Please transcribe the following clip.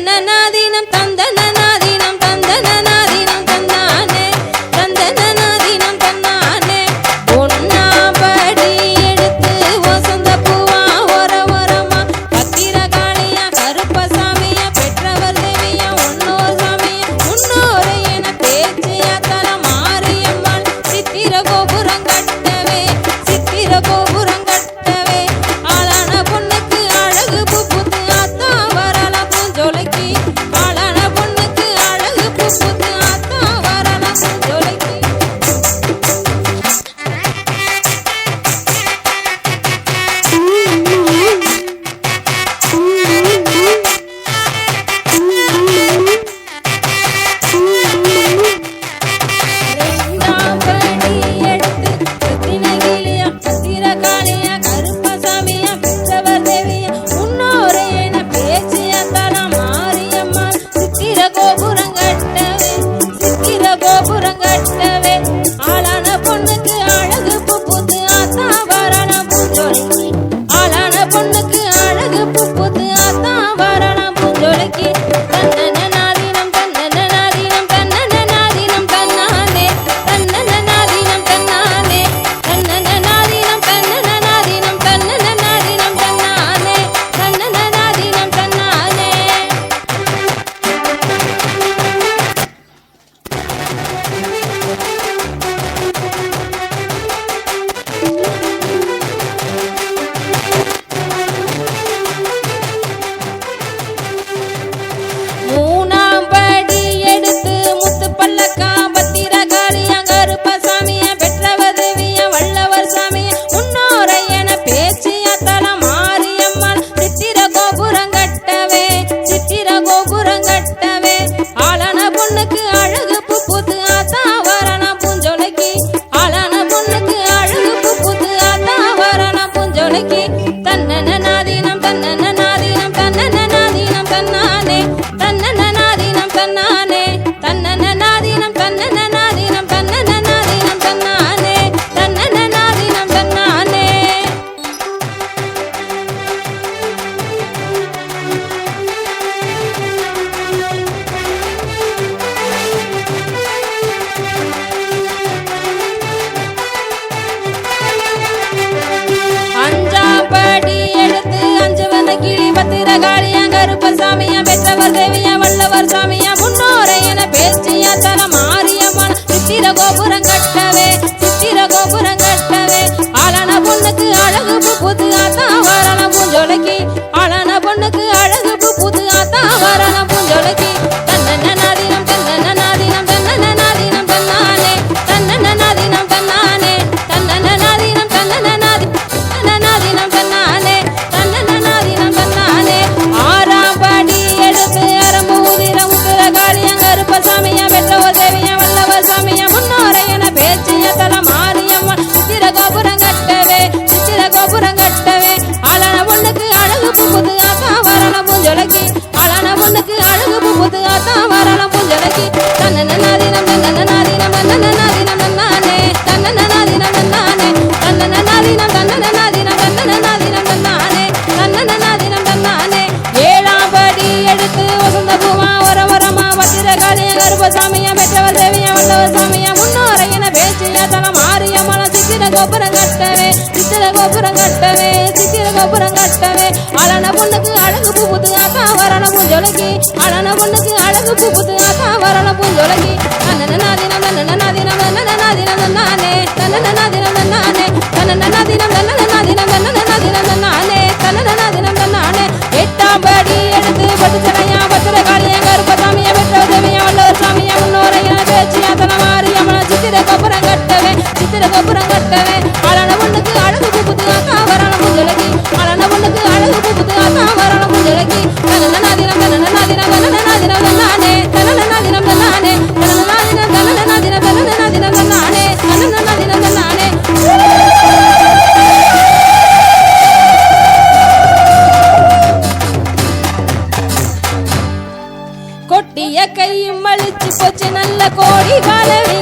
na na முத்து பல்லக்கா பத்திரகாளிய கருப்பசாமிய பெற்றவர் வல்லவர் சாமிய முன்னோரை பேச்சிய தலம் மாரியம்மன் சித்திர கோபுரம் கட்டவே சித்திர கோபுரம் கட்டவே ஆளான பொண்ணுக்கு அழகு பூ ஆத்தா வரண பூஞ்சொலைக்கு. ஆளான பொண்ணுக்கு அழகு பூ ஆத்தா வரண பூஞ்சொலைக்கு. தன்னன நாதீனம் தன்னன நாதீனம் தன்னன நாதீனம் தன்னானே. தன்னன நாதீனம் தன்னானே. அப்பர் சாமியா பெற்றவர் தேவியா வல்லவர் சாமியா முன்னோரை என பேச்சிய தல மாறியம்மன் சித்திர கோபுரம் கட்டவே சித்திர கோபுரம் கட்டவே ஆளான பொண்ணுக்கு அழ பூஞ்சொலைக்கு ஆளான பொண்ணுக்கு அழகு புகுது ஆத்தா வரண தன்னன நாதினம் தன்னனாதினம் தன்னனாதினம் தன்னானே தன்னனாதினம் தன்னானே. தன்னனாதினம் தன்னனாதினம் தன்னனாதினம் தன்னானே தன்னனாதினம் தன்னானே ஏழாம் படி எடுத்து வசந்த பூமா வர வரமா பத்திரகாளிய கருப்பசாமியா பெற்றவர் தேவியா வல்லவர் சாமியா முன்னோரையின பேச்சு பேச்சிய ஆரிய மனசு சித்திர கோபுரம் கட்டவே சித்திர கோபுரம் கட்டவே சித்திர கோபுரம் கட்டவே. அழன பொண்ணுக்கு அழகு பூப்புத்து ஆத்தா வரண பூஞ்சொலைக்கு அழன பொண்ணுக்கு அழகு பூப்புத்து ஆத்தா வரண பூஞ்சொலைக்கு தன்னனாதினம் தன்னனாதினம் தன்னனாதினம் தன்னானே. தன்னனாதினம் தன்னானே. தன்னனாதினம் தன்னனாதினம் தன்னனாதினம் தன்னானே. వచ్చే నల్ల కోడి వాళ్ళవి